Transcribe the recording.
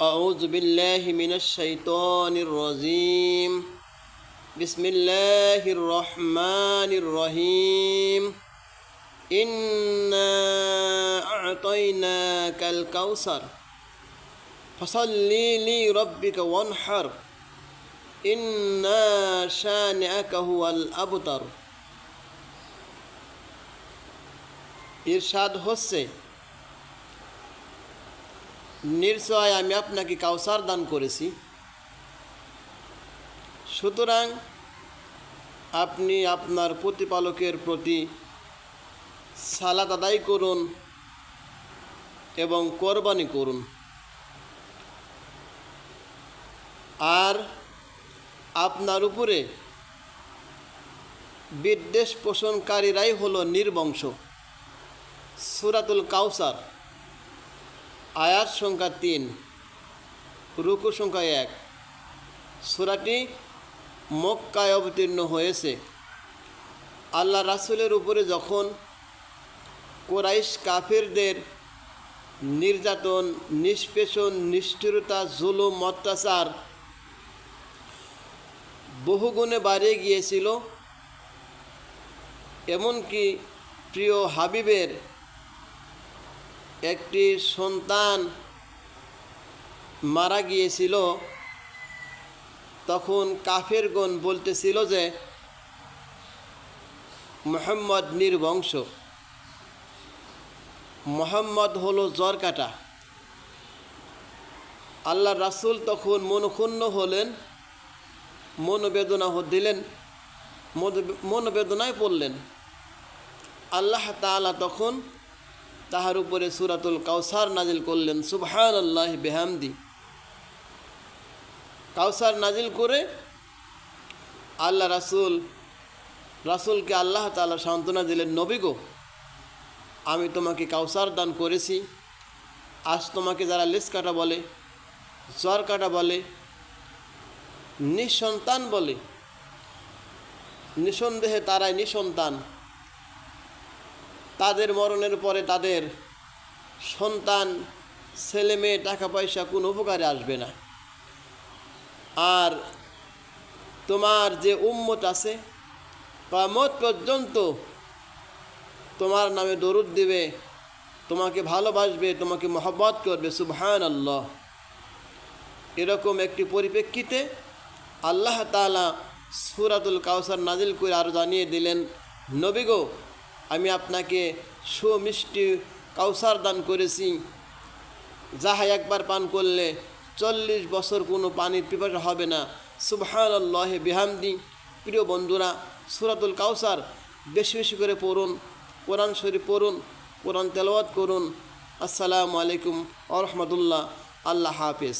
أعوذ بالله من الشيطان الرجيم بسم الله الرحمن الرحيم إنا أعطيناك الكوثر فصل لربك وانحر إنا شانئك هو الأبتر ইরশাদ হচ্ছে নিশ্চয় আমি আপনাকে কাউসার দান করেছি। সুতরাং আপনি আপনার প্রতিপালকের প্রতি সালাত আদায় করুন এবং কোরবানি করুন। আর আপনার উপরে বিদ্বেষ পোষণকারীরাই হল নির্বংশ। সুরাতুল কাউসার। আয়াত সংখ্যা তিন, রুকু সংখ্যা এক। সুরাটি মক্কায় অবতীর্ণ হয়েছে। আল্লাহ রাসুলের উপরে যখন কোরাইশ কাফেরদের নির্যাতন, নিষ্পেষণ, নিষ্ঠুরতা, জুলুম, অত্যাচার বহুগুণে বাড়িয়ে গিয়েছিল, এমনকি প্রিয় হাবিবের একটি সন্তান মারা গিয়েছিল, তখন কাফেরগণ বলতেছিল যে, মোহাম্মদ নির্বংশ। মোহাম্মদ হলো জ্বর কাটা আল্লাহ রাসুল তখন মনক্ষুণ্ণ হলেন, মনোবেদনা দিলেন মনোবেদনায় পড়লেন। আল্লাহ তালা তখন তাহার উপরে সুরাতুল কাউসার নাজিল করলেন সুবহান আল্লাহ বেহামদি। কাউসার নাজিল করে আল্লাহ রাসুল, রাসুলকে আল্লাহ তালা সান্ত্বনা দিলেন, নবী গো, আমি তোমাকে কাউসার দান করেছি, আজ তোমাকে যারা লেস কাটা বলে জ্বর কাটা বলে, নিঃসন্তান বলে, নিঃসন্দেহে তারাই নিঃসন্তান। তাদের মরণের পরে তাদের সন্তান, ছেলে মেয়ে টাকা পয়সা কোনো উপকারে আসবে না। আর তোমার যে উম্মত আছে কামত পর্যন্ত তোমার নামে দরুদ দিবে, তোমাকে ভালোবাসবে, তোমাকে মহব্বত করবে সুবহান আল্লাহ এরকম একটি পরিপ্রেক্ষিতে আল্লাহ তালা সুরাতুল কাউসার নাজিল করে আরও জানিয়ে দিলেন নবীগো আমি আপনাকে সুমিষ্টি কাউসার দান করেছি। যাহা একবার পান করলে চল্লিশ বছর কোনো পানির পিপাসা হবে না। সুবহান আল্লাহ বিহামদি। প্রিয় বন্ধুরা, সুরাতুল কাউসার বেশি বেশি করে পড়ুন, কোরআন শরীফ পড়ুন, কোরআন তেলাওয়াত করুন। আসসালামু আলাইকুম আ রহমতুল্লাহ। আল্লাহ হাফিজ।